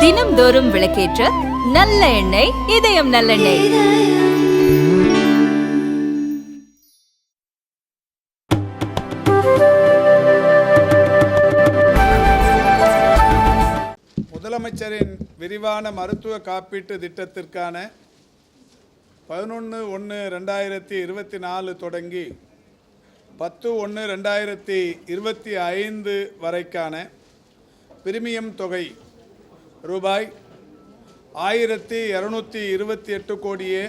தினம்தோறும் விளக்கேற்ற நல்ல எண்ணெய் இதயம் நல்லெண்ணெய். முதலமைச்சரின் விரிவான மருத்துவ காப்பீட்டு திட்டத்திற்கான பதினொன்று ஒன்று ரெண்டாயிரத்தி இருபத்தி நாலு தொடங்கி பத்து ஒன்று ரெண்டாயிரத்தி இருபத்தி ஐந்து வரைக்கான பிரிமியம் தொகை ரூபாய் ஆயிரத்தி இரநூத்தி இருபத்தி எட்டு கோடியே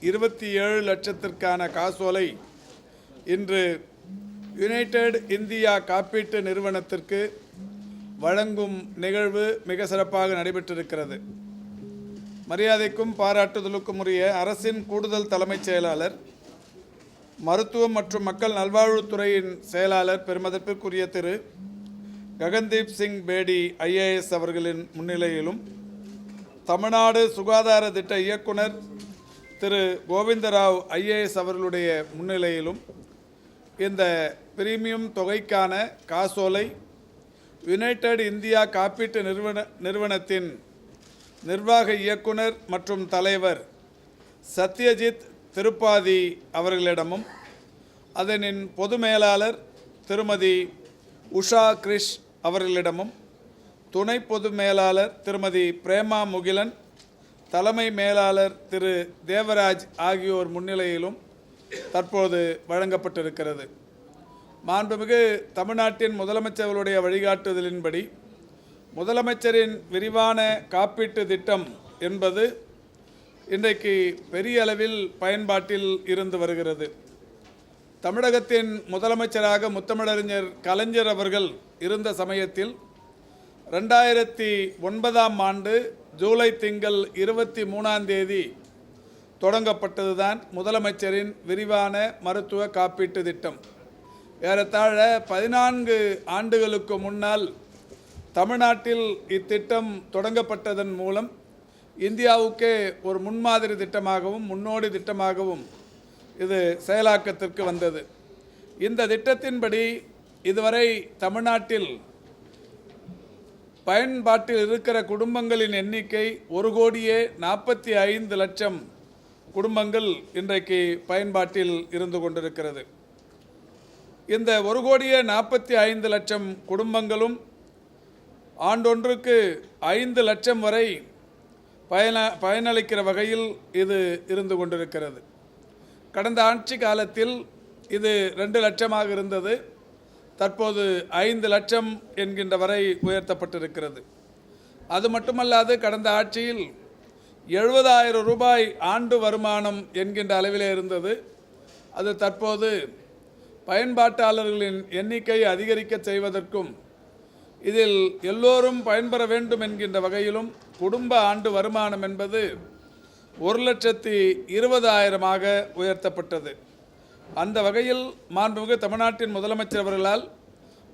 இருபத்தி ஏழு லட்சத்திற்கான காசோலை இன்று யுனைடெட் இந்தியா காப்பீட்டு நிறுவனத்திற்கு வழங்கும் நிகழ்வு மிக சிறப்பாக நடைபெற்றிருக்கிறது. மரியாதைக்கும் பாராட்டுதலுக்கும் உரிய அரசின் கூடுதல் தலைமைச் செயலாளர் மருத்துவம் மற்றும் மக்கள் நல்வாழ்வுத்துறையின் செயலாளர் பெருமதிப்பிற்குரிய திரு. ககன்தீப் சிங் பேடி ஐஏஎஸ் அவர்களின் முன்னிலையிலும் தமிழ்நாடு சுகாதார திட்ட இயக்குனர் திரு. கோவிந்தராவ் ஐஏஎஸ் அவர்களுடைய முன்னிலையிலும் இந்த பிரீமியம் தொகைக்கான காசோலை யுனைடெட் இந்தியா காப்பீட்டு நிறுவன நிறுவனத்தின் நிர்வாக இயக்குனர் மற்றும் தலைவர் சத்யஜித் திருப்பாதி அவர்களிடமும் அதனின் பொது மேலாளர் திருமதி உஷா கிரிஷ் அவர்களிடமும் துணை பொது மேலாளர் திருமதி பிரேமா முகிலன் தலைமை மேலாளர் திரு தேவராஜ் ஆகியோர் முன்னிலையிலும் தற்போது வழங்கப்பட்டிருக்கிறது. மாண்புமிகு தமிழ்நாட்டின் முதலமைச்சர்களுடைய வழிகாட்டுதலின்படி முதலமைச்சரின் விரிவான காப்பீட்டு திட்டம் என்பது இன்றைக்கு பெரிய அளவில் பயன்பாட்டில் இருந்து வருகிறது. தமிழகத்தின் முதலமைச்சராக முத்தமிழறிஞர் கலைஞர் அவர்கள் இருந்த சமயத்தில் ரெண்டாயிரத்தி ஒன்பதாம் ஆண்டு ஜூலை திங்கள் இருபத்தி மூணாம் தேதி தொடங்கப்பட்டதுதான் முதலமைச்சரின் விரிவான மருத்துவ காப்பீட்டு திட்டம். ஏறத்தாழ பதினான்கு ஆண்டுகளுக்கு முன்னால் தமிழ்நாட்டில் இத்திட்டம் தொடங்கப்பட்டதன் மூலம் இந்தியாவுக்கே ஒரு முன்மாதிரி திட்டமாகவும் முன்னோடி திட்டமாகவும் இது செயலாக்கத்திற்கு வந்தது. இந்த திட்டத்தின்படி இதுவரை தமிழ்நாட்டில் பயன்பாட்டில் இருக்கிற குடும்பங்களின் எண்ணிக்கை ஒரு கோடியே நாற்பத்தி ஐந்து லட்சம் குடும்பங்கள் இன்றைக்கு பயன்பாட்டில் இருந்து கொண்டிருக்கிறது. இந்த ஒரு கோடியே நாற்பத்தி ஐந்து லட்சம் குடும்பங்களும் ஆண்டொன்றுக்கு ஐந்து லட்சம் வரை பயன பயனளிக்கிற வகையில் இது இருந்து கொண்டிருக்கிறது. கடந்த ஆட்சி காலத்தில் இது ரெண்டு லட்சமாக இருந்தது. தற்போது ஐந்து லட்சம் என்கின்ற வரை உயர்த்தப்பட்டிருக்கிறது. அது மட்டுமல்லாது கடந்த ஆட்சியில் எழுபதாயிரம் ரூபாய் ஆண்டு வருமானம் என்கின்ற அளவிலே இருந்தது. அது தற்போது பயன்பாட்டாளர்களின் எண்ணிக்கை அதிகரிக்க செய்வதற்கும் இதில் எல்லோரும் பயன்பெற வேண்டும் என்கின்ற வகையிலும் குடும்ப ஆண்டு வருமானம் என்பது ஒரு லட்சத்தி இருபதாயிரமாக உயர்த்தப்பட்டது. அந்த வகையில் மாண்புமிகு தமிழ்நாட்டின் முதலமைச்சர் அவர்களால்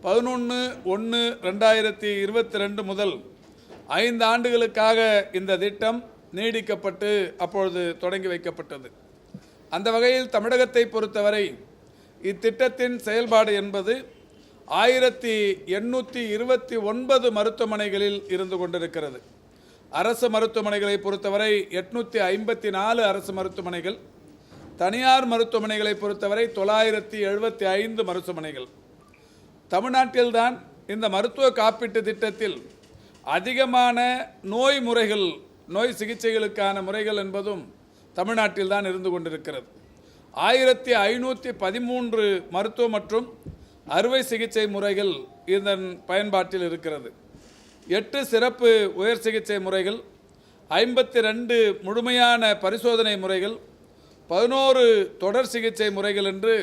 பதினொன்று ஒன்று ரெண்டாயிரத்தி இருபத்தி ரெண்டு முதல் ஐந்து ஆண்டுகளுக்காக இந்த திட்டம் நீடிக்கப்பட்டு அப்பொழுது தொடங்கி வைக்கப்பட்டது. அந்த வகையில் தமிழகத்தை பொறுத்தவரை இத்திட்டத்தின் செயல்பாடு என்பது ஆயிரத்தி எண்ணூற்றி இருபத்தி ஒன்பது மருத்துவமனைகளில் இருந்து கொண்டிருக்கிறது. அரசு மருத்துவமனைகளை பொறுத்தவரை எட்நூற்றி ஐம்பத்தி நாலு அரசு மருத்துவமனைகள் தனியார் மருத்துவமனைகளை பொறுத்தவரை தொள்ளாயிரத்தி எழுபத்தி ஐந்து மருத்துவமனைகள். தமிழ்நாட்டில்தான் இந்த மருத்துவ காப்பீட்டு திட்டத்தில் அதிகமான நோய் முறைகள் நோய் சிகிச்சைகளுக்கான முறைகள் என்பதும் தமிழ்நாட்டில் தான் இருந்து கொண்டிருக்கிறது. ஆயிரத்தி ஐநூற்றி பதிமூன்று மருத்துவ மற்றும் அறுவை சிகிச்சை முறைகள் இதன் பயன்பாட்டில் இருக்கிறது. எட்டு சிறப்பு உயர் சிகிச்சை முறைகள் ஐம்பத்தி ரெண்டு முழுமையான பரிசோதனை முறைகள் பதினோரு தொடர் சிகிச்சை முறைகள் என்று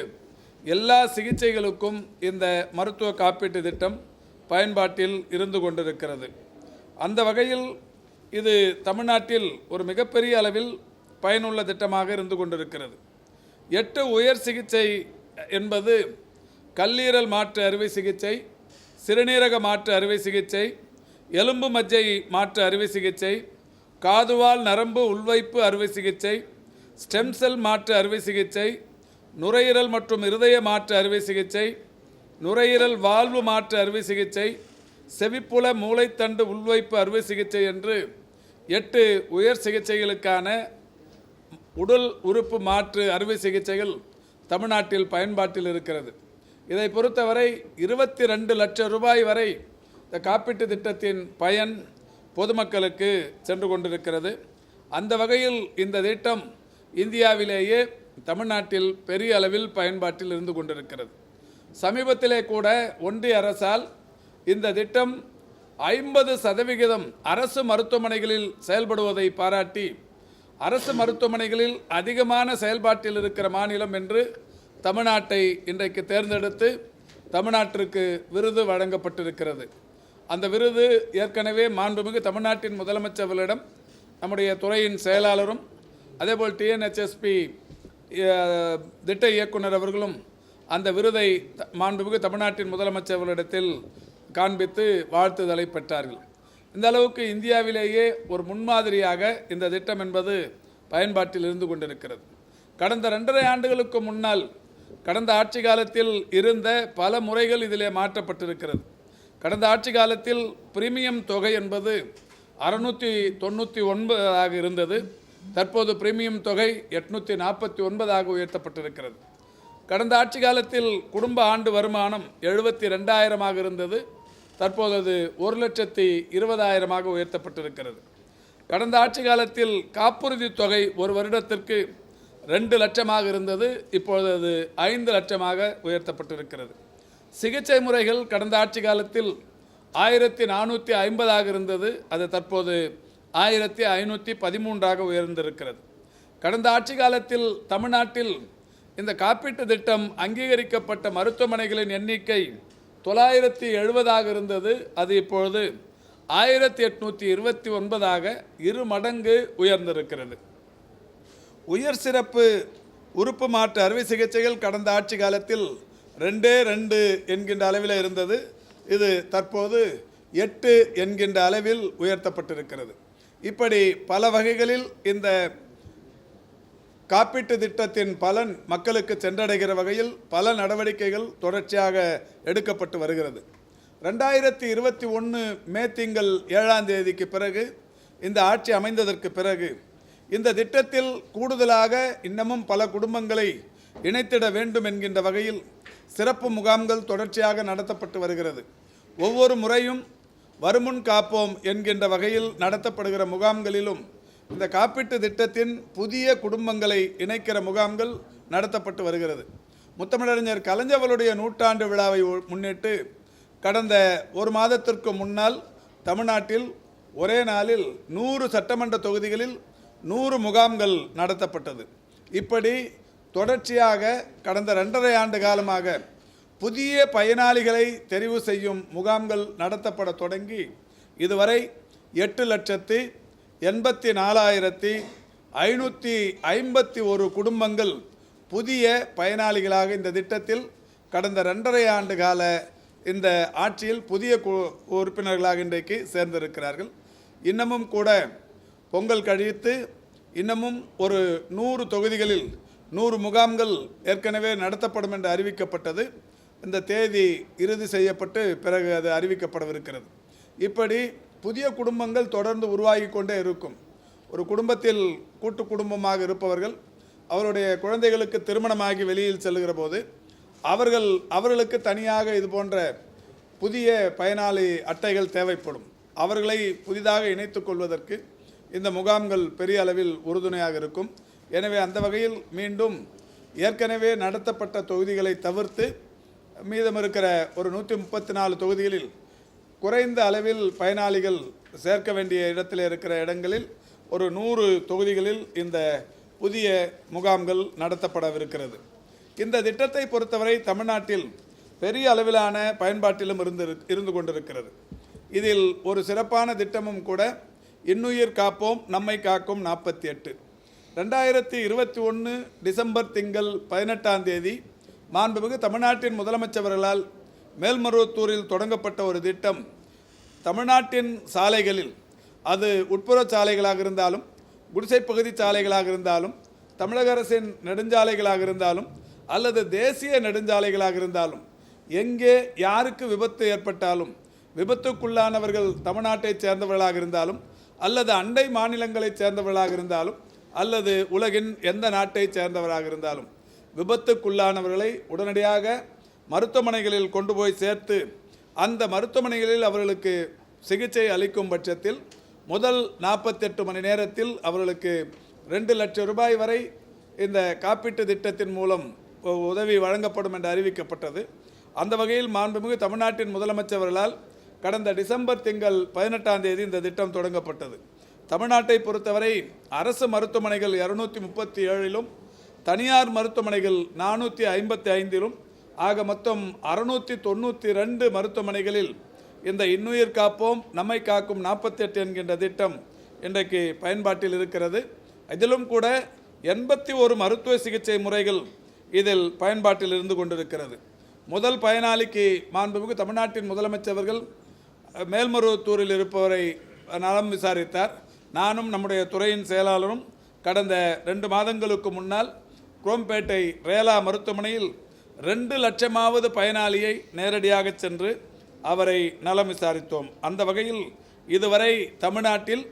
எல்லா சிகிச்சைகளுக்கும் இந்த மருத்துவ காப்பீட்டு திட்டம் பயன்பாட்டில் இருந்து கொண்டிருக்கிறது. அந்த வகையில் இது தமிழ்நாட்டில் ஒரு மிகப்பெரிய அளவில் பயனுள்ள திட்டமாக இருந்து கொண்டிருக்கிறது. எட்டு உயர் சிகிச்சை என்பது கல்லீரல் மாற்று அறுவை சிகிச்சை சிறுநீரக மாற்று அறுவை சிகிச்சை எலும்பு மஜ்ஜை மாற்று அறுவை சிகிச்சை காதுவால் நரம்பு உள்வைப்பு அறுவை சிகிச்சை ஸ்டெம் செல் மாற்று அறுவை சிகிச்சை நுரையீரல் மற்றும் இருதய மாற்று அறுவை சிகிச்சை நுரையீரல் வாழ்வு மாற்று அறுவை சிகிச்சை செவிப்புல மூளைத்தண்டு உள்வைப்பு அறுவை சிகிச்சை என்று எட்டு உயர் சிகிச்சைகளுக்கான உடல் உறுப்பு மாற்று அறுவை சிகிச்சைகள் தமிழ்நாட்டில் பயன்பாட்டில் இருக்கிறது. இதை பொறுத்தவரை இருபத்தி ரெண்டு லட்சம் ரூபாய் வரை இந்த காப்பீட்டு திட்டத்தின் பயன் பொதுமக்களுக்கு சென்று கொண்டிருக்கிறது. அந்த வகையில் இந்த திட்டம் இந்தியாவிலேயே தமிழ்நாட்டில் பெரிய அளவில் பயன்பாட்டில் இருந்து கொண்டிருக்கிறது. சமீபத்திலே கூட ஒன்றிய அரசால் இந்த திட்டம் ஐம்பது சதவிகிதம் அரசு மருத்துவமனைகளில் செயல்படுவதை பாராட்டி அரசு மருத்துவமனைகளில் அதிகமான செயல்பாட்டில் இருக்கிற மாநிலம் என்று தமிழ்நாட்டை இன்றைக்கு தேர்ந்தெடுத்து தமிழ்நாட்டிற்கு விருது வழங்கப்பட்டிருக்கிறது. அந்த விருது ஏற்கனவே மாண்புமிகு தமிழ்நாட்டின் முதலமைச்சர்களிடம் நம்முடைய துறையின் செயலாளரும் அதேபோல் டிஎன்ஹெச்எஸ்பி திட்ட இயக்குனர் அவர்களும் அந்த விருதை த- மாண்புமிகு தமிழ்நாட்டின் முதலமைச்சர்களிடத்தில் காண்பித்து வாழ்த்துதலை பெற்றார்கள். இந்த அளவுக்கு இந்தியாவிலேயே ஒரு முன்மாதிரியாக இந்த திட்டம் என்பது பயன்பாட்டில் இருந்து கொண்டிருக்கிறது. கடந்த ரெண்டரை ஆண்டுகளுக்கு முன்னால் கடந்த ஆட்சி காலத்தில் இருந்த பல முறைகள் இதிலே மாற்றப்பட்டிருக்கிறது. கடந்த ஆட்சி காலத்தில் பிரீமியம் தொகை என்பது அறுநூற்றி தொண்ணூற்றி ஒன்பதாக இருந்தது. தற்போது பிரீமியம் தொகை எட்நூற்றி நாற்பத்தி ஒன்பதாக உயர்த்தப்பட்டிருக்கிறது. கடந்த ஆட்சி காலத்தில் குடும்ப ஆண்டு வருமானம் எழுபத்தி ரெண்டாயிரமாக இருந்தது. தற்போது அது ஒரு லட்சத்தி இருபதாயிரமாக உயர்த்தப்பட்டிருக்கிறது. கடந்த ஆட்சி காலத்தில் காப்புறுதி தொகை ஒரு வருடத்திற்கு ரெண்டு லட்சமாக இருந்தது. இப்பொழுது அது ஐந்து லட்சமாக உயர்த்தப்பட்டிருக்கிறது. சிகிச்சை முறைகள் கடந்த ஆட்சி காலத்தில் ஆயிரத்தி நானூற்றி ஐம்பதாக இருந்தது. அது தற்போது ஆயிரத்தி ஐநூற்றி பதிமூன்றாக உயர்ந்திருக்கிறது. கடந்த ஆட்சி காலத்தில் தமிழ்நாட்டில் இந்த காப்பீட்டு திட்டம் அங்கீகரிக்கப்பட்ட மருத்துவமனைகளின் எண்ணிக்கை தொள்ளாயிரத்தி எழுபதாக இருந்தது. அது இப்பொழுது ஆயிரத்தி எட்நூற்றி இருபத்தி ஒன்பதாக இரு மடங்கு உயர்ந்திருக்கிறது. உயர் சிறப்பு உறுப்பு மாற்று அறுவை சிகிச்சைகள் கடந்த ஆட்சி காலத்தில் ரெண்டே ரெண்டு என்கின்ற அளவில் இருந்தது. இது தற்போது எட்டு என்கின்ற அளவில் உயர்த்தப்பட்டிருக்கிறது. இப்படி பல வகைகளில் இந்த காப்பீட்டு திட்டத்தின் பலன் மக்களுக்கு சென்றடைகிற வகையில் பல நடவடிக்கைகள் தொடர்ச்சியாக எடுக்கப்பட்டு வருகிறது. ரெண்டாயிரத்தி இருபத்தி ஒன்று மே திங்கள் ஏழாம் தேதிக்கு பிறகு இந்த ஆட்சி அமைந்ததற்கு பிறகு இந்த திட்டத்தில் கூடுதலாக இன்னமும் பல குடும்பங்களை இணைத்திட வேண்டும் என்கின்ற வகையில் சிறப்பு முகாம்கள் தொடர்ச்சியாக நடத்தப்பட்டு வருகிறது. ஒவ்வொரு முறையும் வருமுன் காப்போம் என்கின்ற வகையில் நடத்தப்படுகிற முகாம்களிலும் இந்த காப்பீட்டு திட்டத்தின் புதிய குடும்பங்களை இணைக்கிற முகாம்கள் நடத்தப்பட்டு வருகிறது. முத்தமிழறிஞர் கலைஞர்களுடைய நூற்றாண்டு விழாவை முன்னிட்டு கடந்த ஒரு மாதத்திற்கு முன்னால் தமிழ்நாட்டில் ஒரே நாளில் நூறு சட்டமன்ற தொகுதிகளில் நூறு முகாம்கள் நடத்தப்பட்டது. இப்படி தொடர்ச்சியாக கடந்த ரெண்டரை ஆண்டு காலமாக புதிய பயனாளிகளை தெரிவு செய்யும் முகாம்கள் நடத்தப்பட தொடங்கி இதுவரை எட்டு லட்சத்தி எண்பத்தி நாலாயிரத்தி ஐநூற்றி ஐம்பத்தி ஒரு குடும்பங்கள் புதிய பயனாளிகளாக இந்த திட்டத்தில் கடந்த ரெண்டரை ஆண்டு கால இந்த ஆட்சியில் புதிய கு- உறுப்பினர்களாக இன்றைக்கு சேர்ந்திருக்கிறார்கள். இன்னமும் கூட பொங்கல் கழித்து இன்னமும் ஒரு நூறு தொகுதிகளில் நூறு முகாம்கள் ஏற்கனவே நடத்தப்படும் என்று அறிவிக்கப்பட்டது. இந்த தேதி இறுதி செய்யப்பட்டு பிறகு அது அறிவிக்கப்படவிருக்கிறது. இப்படி புதிய குடும்பங்கள் தொடர்ந்து உருவாகி கொண்டே இருக்கும். ஒரு குடும்பத்தில் கூட்டு குடும்பமாக இருப்பவர்கள் அவருடைய குழந்தைகளுக்கு திருமணமாகி வெளியில் செல்கிற போது அவர்கள் அவர்களுக்கு தனியாக இது போன்ற புதிய பயனாளி அட்டைகள் தேவைப்படும். அவர்களை புதிதாக இணைத்துக் கொள்வதற்கு இந்த முகாம்கள் பெரிய அளவில் உறுதுணையாக இருக்கும். எனவே அந்த வகையில் மீண்டும் ஏற்கனவே நடத்தப்பட்ட தொகுதிகளை தவிர்த்து மீதம் இருக்கிற ஒரு நூற்றி முப்பத்தி நாலு தொகுதிகளில் குறைந்த அளவில் பயனாளிகள் சேர்க்க வேண்டிய இடத்தில் இருக்கிற இடங்களில் ஒரு நூறு தொகுதிகளில் இந்த புதிய முகாம்கள் நடத்தப்படவிருக்கிறது. இந்த திட்டத்தை பொறுத்தவரை தமிழ்நாட்டில் பெரிய அளவிலான பயன்பாட்டிலும் இருந்து இருந்து கொண்டிருக்கிறது. இதில் ஒரு சிறப்பான திட்டமும் கூட இன்னுயிர் காப்போம் நம்மை காக்கும் நாற்பத்தி எட்டு. ரெண்டாயிரத்தி இருபத்தி ஒன்று டிசம்பர் திங்கள் பதினெட்டாம் தேதி மாண்புமிகு தமிழ்நாட்டின் முதலமைச்சர்களால் மேல்மருவத்தூரில் தொடங்கப்பட்ட ஒரு திட்டம். தமிழ்நாட்டின் சாலைகளில் அது உட்புற சாலைகளாக இருந்தாலும் குடிசை பகுதி சாலைகளாக இருந்தாலும் தமிழக அரசின் நெடுஞ்சாலைகளாக இருந்தாலும் அல்லது தேசிய நெடுஞ்சாலைகளாக இருந்தாலும் எங்கே யாருக்கு விபத்து ஏற்பட்டாலும் விபத்துக்குள்ளானவர்கள் தமிழ்நாட்டைச் சேர்ந்தவர்களாக இருந்தாலும் அல்லது அண்டை மாநிலங்களைச் சேர்ந்தவர்களாக இருந்தாலும் அல்லது உலகின் எந்த நாட்டைச் சேர்ந்தவராக இருந்தாலும் விபத்துக்குள்ளானவர்களை உடனடியாக மருத்துவமனைகளில் கொண்டு போய் சேர்த்து அந்த மருத்துவமனைகளில் அவர்களுக்கு சிகிச்சை அளிக்கும் பட்சத்தில் முதல் நாற்பத்தெட்டு மணி நேரத்தில் அவர்களுக்கு ரெண்டு லட்சம் ரூபாய் வரை இந்த காப்பீட்டு திட்டத்தின் மூலம் உதவி வழங்கப்படும் என்று அறிவிக்கப்பட்டது. அந்த வகையில் மாண்புமிகு தமிழ்நாட்டின் முதலமைச்சர்களால் கடந்த டிசம்பர் திங்கள் பதினெட்டாம் தேதி இந்த திட்டம் தொடங்கப்பட்டது. தமிழ்நாட்டை பொறுத்தவரை அரசு மருத்துவமனைகள் இரநூத்தி முப்பத்தி ஏழிலும் தனியார் மருத்துவமனைகள் நானூற்றி ஐம்பத்தி ஐந்திலும் ஆக மொத்தம் அறுநூற்றி தொண்ணூற்றி ரெண்டு மருத்துவமனைகளில் இந்த இன்னுயிர் காப்போம் நம்மை காக்கும் நாற்பத்தி எட்டு என்கின்ற திட்டம் இன்றைக்கு பயன்பாட்டில் இருக்கிறது. இதிலும் கூட எண்பத்தி ஒரு மருத்துவ சிகிச்சை முறைகள் இதில் பயன்பாட்டில் இருந்து கொண்டிருக்கிறது. முதல் பயனாளிக்கு மாண்புமிகு தமிழ்நாட்டின் முதலமைச்சர்கள் மேல்மருவத்தூரில் இருப்பவரை நலம் விசாரித்தார். நானும் நம்முடைய துறையின் செயலாளரும் கடந்த ரெண்டு மாதங்களுக்கு முன்னால் குரோம்பேட்டை ரேலா மருத்துவமனையில் ரெண்டு லட்சமாவது பயனாளியை நேரடியாக சென்று அவரை நலம் விசாரித்தோம். அந்த வகையில் இதுவரை தமிழ்நாட்டில்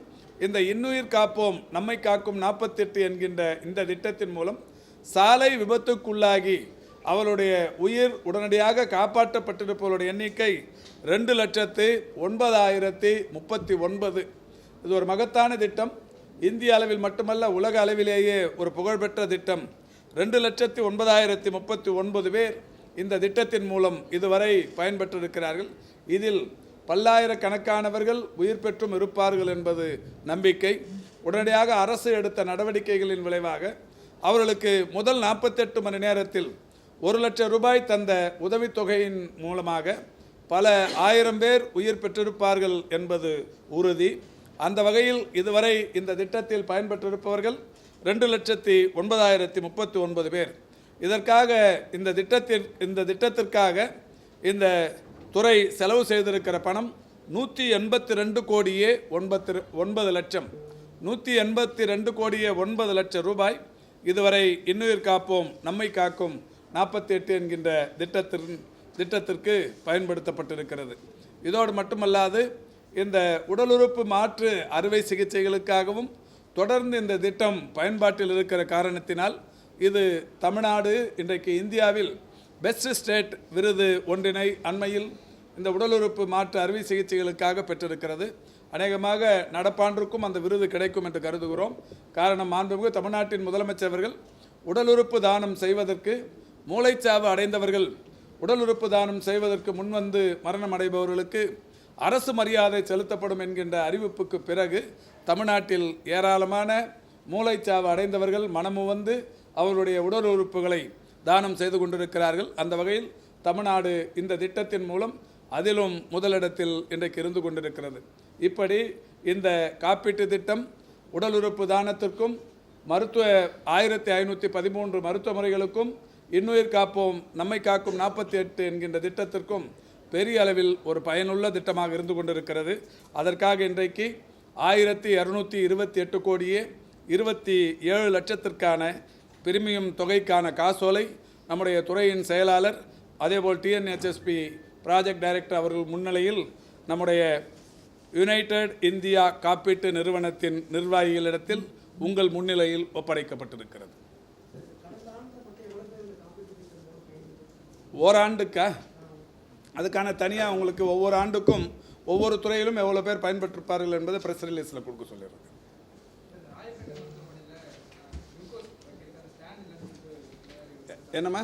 இந்த இன்னுயிர் காப்போம் நம்மை காக்கும் நாற்பத்தெட்டு என்கின்ற இந்த திட்டத்தின் மூலம் சாலை விபத்துக்குள்ளாகி அவளுடைய உயிர் உடனடியாக காப்பாற்றப்பட்டிருப்பவருடைய எண்ணிக்கை ரெண்டு லட்சத்து ஒன்பதாயிரத்தி முப்பத்தி ஒன்பது. இது ஒரு மகத்தான திட்டம். இந்திய அளவில் மட்டுமல்ல உலக அளவிலேயே ஒரு புகழ்பெற்ற திட்டம். ரெண்டு லட்சத்தி ஒன்பதாயிரத்தி முப்பத்தி ஒன்பது பேர் இந்த திட்டத்தின் மூலம் இதுவரை பயன்பெற்றிருக்கிறார்கள். இதில் பல்லாயிரக்கணக்கானவர்கள் உயிர் பெற்றும் இருப்பார்கள் என்பது நம்பிக்கை. உடனடியாக அரசு எடுத்த நடவடிக்கைகளின் விளைவாக அவர்களுக்கு முதல் நாற்பத்தெட்டு மணி நேரத்தில் ஒரு லட்சம் ரூபாய் தந்த உதவித்தொகையின் மூலமாக பல ஆயிரம் பேர் உயிர் பெற்றிருப்பார்கள் என்பது உறுதி. அந்த வகையில் இதுவரை இந்த திட்டத்தில் பயன்பெற்றிருப்பவர்கள் ரெண்டு லட்சத்தி ஒன்பதாயிரத்தி முப்பத்தி ஒன்பது பேர். இதற்காக இந்த திட்டத்தில் இந்த திட்டத்திற்காக இந்த துறை செலவு செய்திருக்கிற பணம் நூற்றி எண்பத்தி ரெண்டு கோடியே ஒன்பத்து ஒன்பது லட்சம். நூற்றி எண்பத்தி ரெண்டு கோடியே ஒன்பது லட்சம் ரூபாய். இதுவரை இன்னுயிர் காப்போம் நம்மை காக்கும் நாற்பத்தி எட்டு என்கின்ற திட்டத்தின் திட்டத்திற்கு பயன்படுத்தப்பட்டிருக்கிறது. இதோடு மட்டுமல்லாது இந்த உடலுறுப்பு மாற்று அறுவை சிகிச்சைகளுக்காகவும் தொடர்ந்து இந்த திட்டம் பயன்பாட்டில் இருக்கிற காரணத்தினால் இது தமிழ்நாடு இன்றைக்கு இந்தியாவில் பெஸ்ட் ஸ்டேட் விருது ஒன்றினை அண்மையில் இந்த உடலுறுப்பு மாற்று அறுவை சிகிச்சைகளுக்காக பெற்றிருக்கிறது. அநேகமாக நடப்பாண்டிற்கும் அந்த விருது கிடைக்கும் என்று கருதுகிறோம். காரணம் மாண்புமிகு தமிழ்நாட்டின் முதலமைச்சர் உடலுறுப்பு தானம் செய்வதற்கு மூளைச்சாவு அடைந்தவர்கள் உடல் உறுப்பு தானம் செய்வதற்கு முன்வந்து மரணம் அடைபவர்களுக்கு அரசு மரியாதை செலுத்தப்படும் என்கின்ற அறிவிப்புக்கு பிறகு தமிழ்நாட்டில் ஏராளமான மூளைச்சாவு அடைந்தவர்கள் மனமு வந்து அவர்களுடைய உடல் உறுப்புகளை தானம் செய்து கொண்டிருக்கிறார்கள். அந்த வகையில் தமிழ்நாடு இந்த திட்டத்தின் மூலம் அதிலும் முதலிடத்தில் இன்றைக்கு இருந்து கொண்டிருக்கிறது. இப்படி இந்த காப்பீட்டு திட்டம் உடல் உறுப்பு தானத்திற்கும் மருத்துவ ஆயிரத்தி ஐநூற்றி பதிமூன்று மருத்துவ முறைகளுக்கும் இன்னுயிர் காப்போம் நம்மை காக்கும் நாற்பத்தி எட்டு என்கின்ற திட்டத்திற்கும் பெரிய அளவில் ஒரு பயனுள்ள திட்டமாக இருந்து கொண்டிருக்கிறது. அதற்காக இன்றைக்கு ஆயிரத்தி இரநூத்தி இருபத்தி எட்டு கோடியே இருபத்தி ஏழு லட்சத்திற்கான பிரிமியம் தொகைக்கான காசோலை நம்முடைய துறையின் செயலாளர் அதேபோல் டிஎன்ஹெச்எஸ்பி ப்ராஜெக்ட் டைரக்டர் அவர்கள் முன்னிலையில் நம்முடைய யுனைடெட் இந்தியா காப்பீட்டு நிறுவனத்தின் நிர்வாகிகளிடத்தில் உங்கள் முன்னிலையில் ஒப்படைக்கப்பட்டிருக்கிறது. ஓராண்டுக்கா? அதுக்கான தனியாக உங்களுக்கு ஒவ்வொரு ஆண்டுக்கும் ஒவ்வொரு துறையிலும் எவ்வளோ பேர் பயன்பெற்றிருப்பார்கள் என்பதை ப்ரெஸ் ரிலீஸில் கொடுக்க சொல்லிடுறேன் என்னம்மா?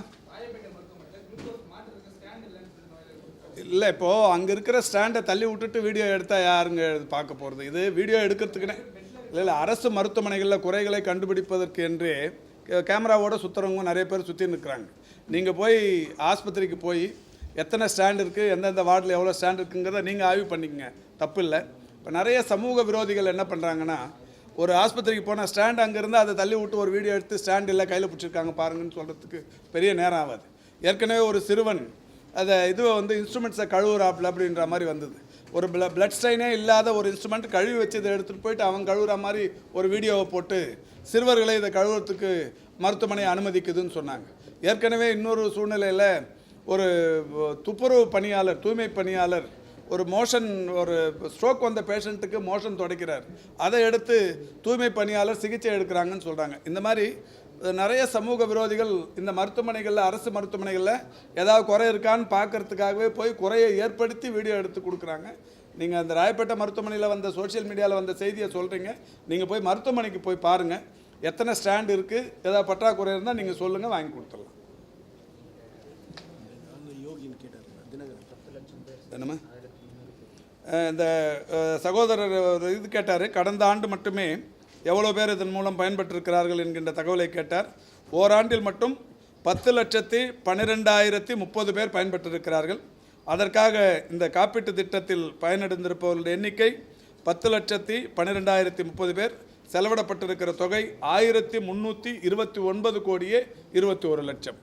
இல்லை இப்போது அங்கே இருக்கிற ஸ்டாண்டை தள்ளி விட்டுட்டு வீடியோ எடுத்தால் யாருங்க பார்க்க போகிறது இது வீடியோ எடுக்கிறதுக்குன்னே இல்லை இல்லை அரசு மருத்துவமனைகளில் குறைகளை கண்டுபிடிப்பதற்கு என்று கேமராவோட சுற்றுறவங்க நிறைய பேர் சுற்றி நிற்கிறாங்க நீங்கள் போய் ஆஸ்பத்திரிக்கு போய் எத்தனை ஸ்டாண்ட் இருக்குது எந்தெந்த வார்டில் எவ்வளோ ஸ்டாண்ட் இருக்குங்கிறத நீங்கள் ஆய்வு பண்ணிக்கங்க. தப்பு இல்லை இப்போ நிறைய சமூக விரோதிகள் என்ன பண்ணுறாங்கன்னா ஒரு ஆஸ்பத்திரிக்கு போனால் ஸ்டாண்ட் அங்கே இருந்தால் அதை தள்ளி விட்டு ஒரு வீடியோ எடுத்து ஸ்டாண்ட் இல்லை கையில் பிடிச்சிருக்காங்க பாருங்கன்னு சொல்கிறதுக்கு பெரிய நேரம் ஆகாது. ஏற்கனவே ஒரு சிறுவன் அதை இதுவை வந்து இன்ஸ்ட்ருமெண்ட்ஸை கழுவுறாப்புல அப்படின்ற மாதிரி வந்தது. ஒரு பிள பிளட் ஸ்ட்ரைனே இல்லாத ஒரு இன்ஸ்ட்ருமெண்ட் கழுவி வச்சு இதை எடுத்துகிட்டு போயிட்டு அவன் கழுவுற மாதிரி ஒரு வீடியோவை போட்டு சிறுவர்களை இதை கழுவுறதுக்கு மருத்துவமனை அனுமதிக்குதுன்னு சொன்னாங்க. ஏற்கனவே இன்னொரு சூழ்நிலையில் ஒரு துப்புரவு பணியாளர் தூய்மை பணியாளர் ஒரு மோஷன் ஒரு ஸ்ட்ரோக் வந்த பேஷண்ட்டுக்கு மோஷன் தொடக்கிறார். அதை எடுத்து தூய்மை பணியாளர் சிகிச்சை எடுக்கிறாங்கன்னு சொல்கிறாங்க இந்த மாதிரி நிறைய சமூக விரோதிகள் இந்த மருத்துவமனைகளில் அரசு மருத்துவமனைகளில் ஏதாவது குறை இருக்கான்னு பார்க்கறதுக்காகவே போய் குறையை ஏற்படுத்தி வீடியோ எடுத்து கொடுக்குறாங்க. நீங்கள் அந்த ராயப்பேட்டை மருத்துவமனையில் வந்த சோஷியல் மீடியாவில் வந்த செய்தியை சொல்கிறீங்க நீங்கள் போய் மருத்துவமனைக்கு போய் பாருங்கள் எத்தனை ஸ்டாண்ட் இருக்குது ஏதாவது பற்றாக்குறை இருந்தால் நீங்கள் சொல்லுங்கள் வாங்கி கொடுத்துடலாம். என்னம்மா இந்த சகோதரர் இது கேட்டார் கடந்த ஆண்டு மட்டுமே எவ்வளோ பேர் இதன் மூலம் பயன்பெற்றிருக்கிறார்கள் என்கின்ற தகவலை கேட்டார். ஓராண்டில் மட்டும் பத்து லட்சத்தி பன்னிரெண்டாயிரத்தி முப்பது பேர் பயன்பெற்றிருக்கிறார்கள். அதற்காக இந்த காப்பீட்டு திட்டத்தில் பயனடைந்திருப்பவர்களுடைய எண்ணிக்கை பத்து லட்சத்தி பன்னிரெண்டாயிரத்தி முப்பது பேர். செலவிடப்பட்டிருக்கிற தொகை ஆயிரத்தி முந்நூற்றி இருபத்தி ஒன்பது கோடியே இருபத்தி ஒரு லட்சம்.